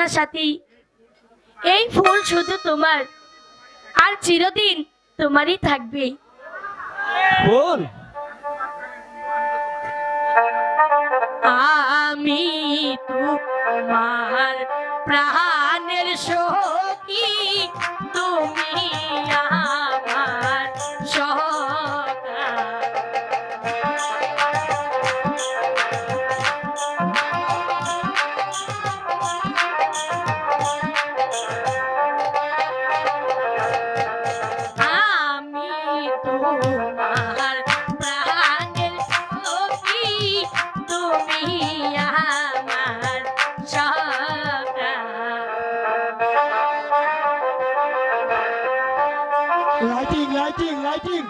না সাথী। এই ফুল শুধু তোমার আর চিরদিন তোমারই থাকবে। আমি তোমার প্রাণের সখী। রাইটিং